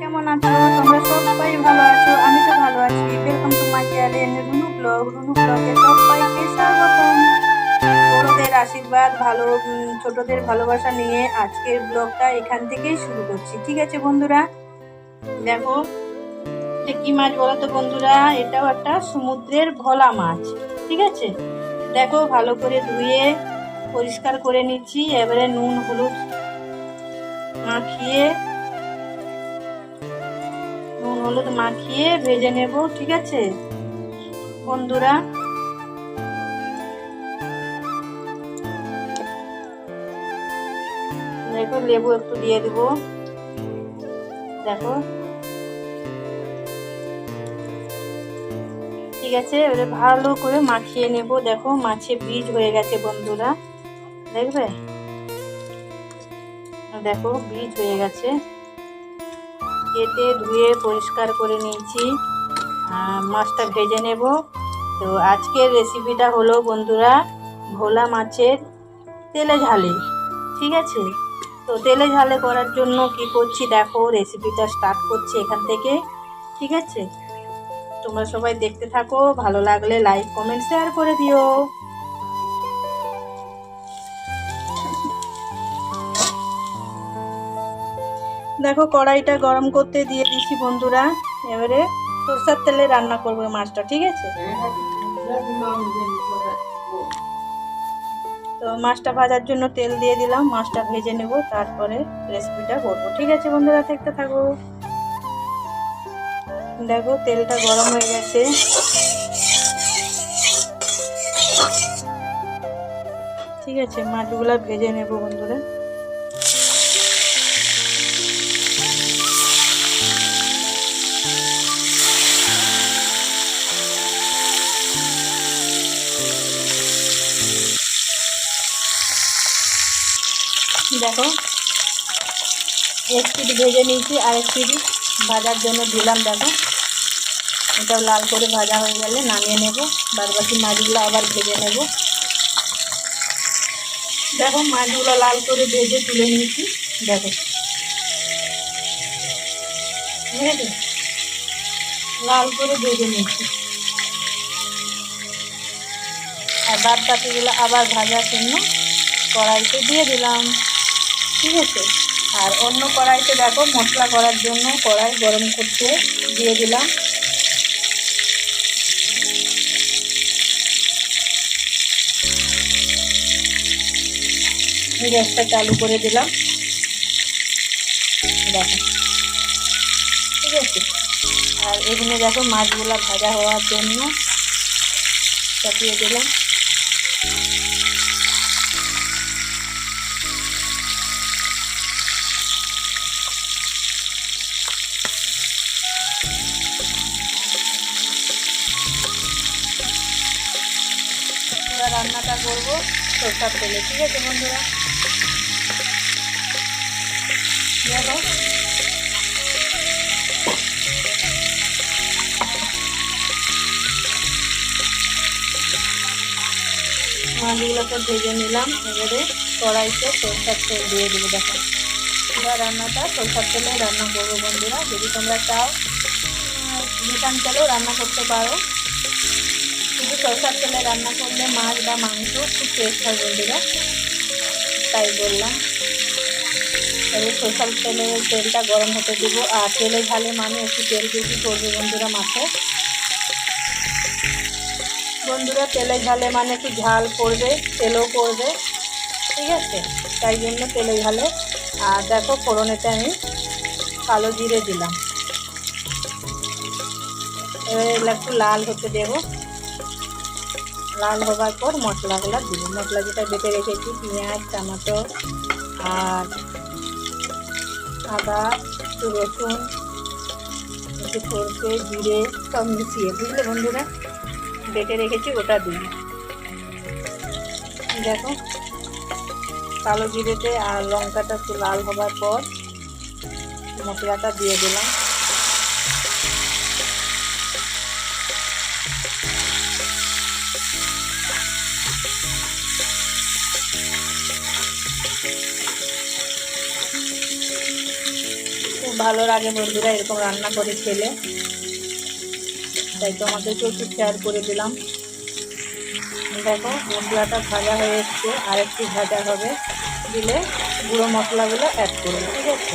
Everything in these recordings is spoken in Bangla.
কেমন আছো? সবাই ভালো আছো? আমি তো ভালো আছি। বড়দের আশীর্বাদ, ভালো ছোটদের ভালোবাসা নিয়ে আজকের ব্লগটা এখান থেকেই শুরু করছি। ঠিক আছে, বন্ধুরা? দেখো কি মাছ বলতো বন্ধুরা? এটাও একটা সমুদ্রের ভোলা মাছ। ঠিক আছে? দেখো, ভালো করে ধুয়ে পরিষ্কার করে নিচ্ছি। এবারে নুন, হলুদ মাখিয়ে, নুন, হলুদ মাখিয়ে ভেজে নেব, ঠিক আছে? বন্ধুরা, দেখো, লেবু একটু দিয়ে দেবো। দেখো আছে এবারে ভালো করে মাখিয়ে নেব। দেখো মাছে বীজ হয়ে গেছে বন্ধুরা। দেখবে? দেখো, বীজ হয়ে গেছে। কেটে ধুয়ে পরিষ্কার করে নিয়েছি। মাছটা ভেজে নেব। তো আজকের রেসিপিটা হলো বন্ধুরা, ভোলা মাছের তেলে ঝালে। ঠিক আছে? তো তেলে ঝালে করার জন্য কি করছি? দেখো রেসিপিটা স্টার্ট করছি এখান থেকে। ঠিক আছে? তোমরা সবাই দেখতে থাকো, ভালো লাগলে লাইক কমেন্ট শেয়ার করে দিও। দেখো, কড়াইটা গরম করতে দিয়ে দিচ্ছি বন্ধুরা। এবারে সরষার তেলে রান্না করব মাছটা, ঠিক আছে? তো মাছটা ভাজার জন্য তেল দিয়ে দিলাম, মাছটা ভেজে নেব, তারপরে রেসিপিটা করব, ঠিক আছে বন্ধুরা? দেখতে থাকো। দেখো, তেলটা গরম হয়ে গেছে। ঠিক আছে, মাছগুলো ভেজে নেব বন্ধুরা। দেখো, এক পিটি ভেজে নিয়েছি আর এক পিটি ভাজার জন্য দিলাম, দেখো। এটাও লাল করে ভাজা হয়ে গেলে নামিয়ে নেব। বাদ বাকি মাছগুলো আবার ভেজে নেব। দেখো, মাছগুলো লাল করে ভেজে তুলে নিয়েছি। দেখো। লাল করে ভেজে নিয়েছি। আর বাদ বাকিগুলো আবার ভাজার জন্য কড়াইতে দিয়ে দিলাম। ঠিক আছে আর অন্য কড়াইতে দেখো, মশলা করার জন্য কড়াই গরম করতে দিয়ে দিলাম। গ্যাসটা চালু করে দিলাম। দেখো। ঠিক আছে? আর এখানে দেখো মাছগুলা ভাজা হওয়ার জন্য চাপিয়ে দিলাম। রান্নাটা করব। সরষার তেলে ঠিক আছে বন্ধুরা? মাছগুলোকে ভেজে নিলাম, এবারে কড়াইতে সরষার তেল দিয়ে দেবো, দেখো। এবার রান্নাটা সরষার তেলে রান্না করব বন্ধুরা। যদি তোমরা চাও রিফাইন তেলেও রান্না করতে পারো। কিন্তু সরষার তেলে রান্না করলে মাছ বা মাংস খুব টেস্ট হয় বন্ধুরা। তাই বললাম। এবার সরষার তেলে তেলটা গরম হতে দেবো। আর তেলে ঝালে মানে একটু তেল বেশি করবে বন্ধুরা মাছে। বন্ধুরা, তেলে ঝালে মানে একটু ঝাল পড়বে তেলও পড়বে ঠিক আছে? তাই জন্য তেলে ঝালে আর দেখো ফোড়নেতে আমি কালো জিরে দিলাম। এগুলো একটু লাল হতে দেবো। লাল হবার পর মশলাগুলো দিব। মশলা যেটা বেটে রেখেছি, পেঁয়াজ, টমেটো, আর আদা, একটু রসুন, একটু সরষে, জিরে, সব মিশিয়ে, বুঝলে বন্ধুরা? বেটে রেখেছি, ওটা দিন দেখো, কালো জিরেতে আর লঙ্কাটা একটু লাল হবার পর মশলাটা দিয়ে দিলাম। ভালো লাগে বন্ধুরা এরকম রান্না করে খেলে। তাই তোমাদেরকেও একটু শেয়ার করে দিলাম। দেখো, মশলাটা ভাজা হয়ে এসছে, আর একটু ভাজা হবে। দিলে গুঁড়ো মশলাগুলো অ্যাড করব ঠিক আছে?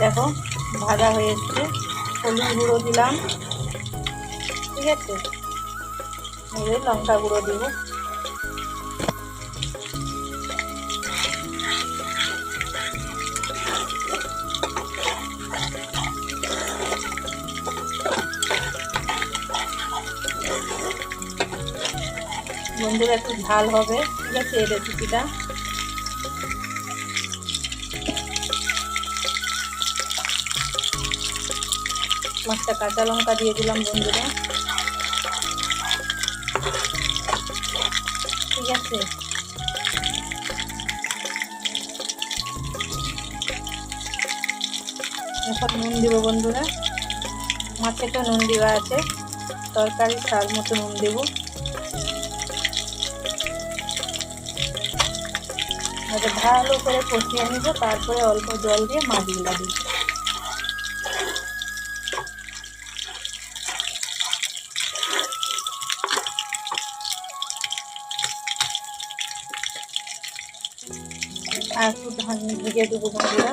দেখো, ভাজা হয়ে এসছে। হলুদ গুঁড়ো দিলাম, ঠিক আছে? এবার লঙ্কা গুঁড়ো দিব। বন্ধুরা, একটু ঝাল হবে। ঠিক আছে, এই রেসিপিটা পাঁচটা কাঁচা লঙ্কা দিয়ে দিলাম বন্ধুরা। ঠিক আছে। এখন নুন দিব বন্ধুরা। মাছে তো নুন দেওয়া আছে। তরকারি স্বাদ মতো নুন দেব। ভালো করে কষিয়ে নিব, তারপরে অল্প জল দিয়ে মাছগুলা দিব আর একটু ধান ভিজে দেবো বন্ধুরা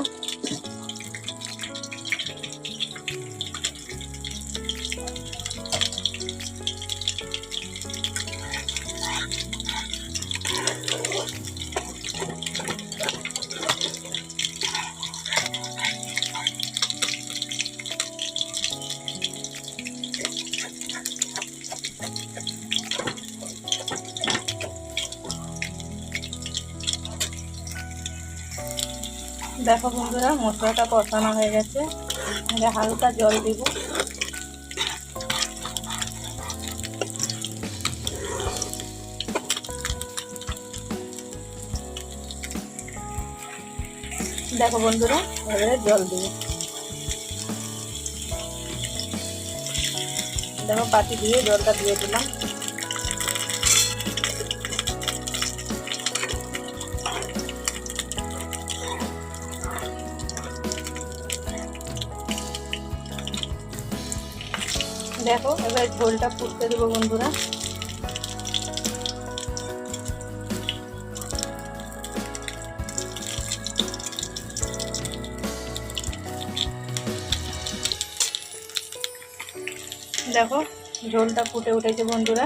দেখো বন্ধুরা, মশলাটা কষানো হয়ে গেছে। হালকা জল দিব। দেখো বন্ধুরা, এবারে জল দিব। দেখো পাতি দিয়ে জলটা দিয়ে দিলাম। দেখো এবার ঝোলটা ফুটতে দেবো বন্ধুরা। দেখো ঝোলটা ফুটে উঠেছে বন্ধুরা।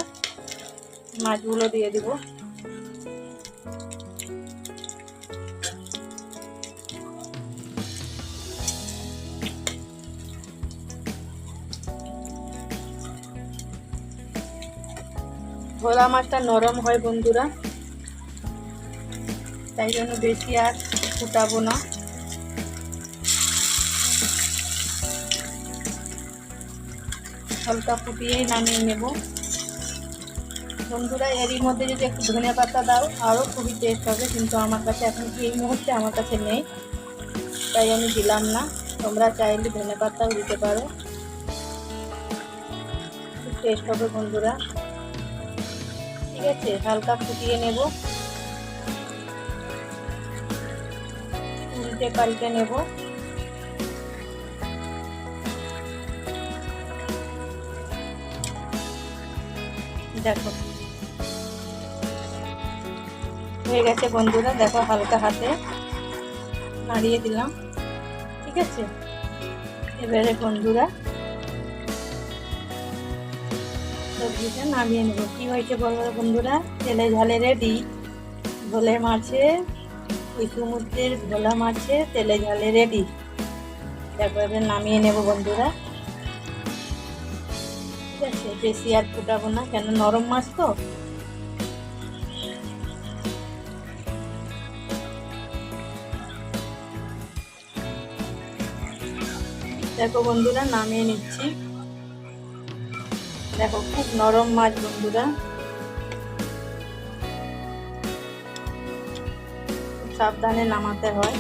মাছগুলো দিয়ে দিব। ভোলা মাছটা নরম হয় বন্ধুরা। তাই জন্য বেশি আর ফুটাবো না। হালকা ফুটিয়েই নামিয়ে নেব। বন্ধুরা, এরই মধ্যে যদি একটু ধনে পাতা দাও আরও খুবই টেস্ট হবে। কিন্তু আমার কাছে এখন কি এই মুহূর্তে আমার কাছে নেই। তাই আমি দিলাম না। তোমরা চাইলে ধনে পাতাও দিতে পারো। খুব টেস্ট হবে বন্ধুরা। ঠিক আছে, হালকা ফুটিয়ে নেব। উল্টে পাল্টে নেব। দেখো। হয়ে গেছে বন্ধুরা, দেখো হালকা হাতে নাড়িয়ে দিলাম। ঠিক আছে? এবারে বন্ধুরা সবজিটা নামিয়ে নেব। কি হয়েছে বলব বন্ধুরা? তেলে ঝালে রেডি ভোলে মাছে ওই সমুদ্রের ভোলা মাছে তেলে ঝালে রেডি তারপরে নামিয়ে নেব বন্ধুরা। ঠিক আছে, বেশি আর ফুটাবো না, কেন নরম মাছ তো? দেখো বন্ধুরা, নামিয়ে নিচ্ছি। দেখো খুব নরম মাছ বন্ধুরা। সাবধানে নামাতে হয়।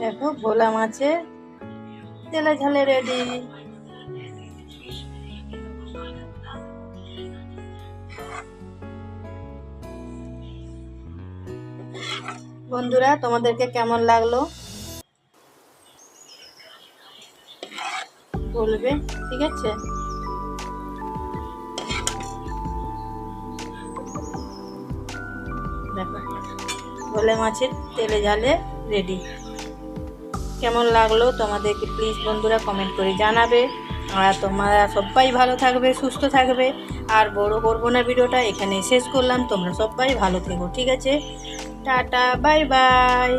দেখো ভোলা মাছে তেলে ঝালে রেডি বন্ধুরা, তোমাদেরকে কেমন লাগল? বলবে, ঠিক আছে? দেখো ভোলে মাছের তেলে ঝালে রেডি কেমন লাগল তোমাদেরকে প্লিজ বন্ধুরা কমেন্ট করে জানাবে। আর তোমরা সবাই ভালো থাকবে, সুস্থ থাকবে। আর বড় করব না ভিডিওটা এখানে শেষ করলাম। তোমরা সবাই ভালো থেকো, ঠিক আছে? Tata bye bye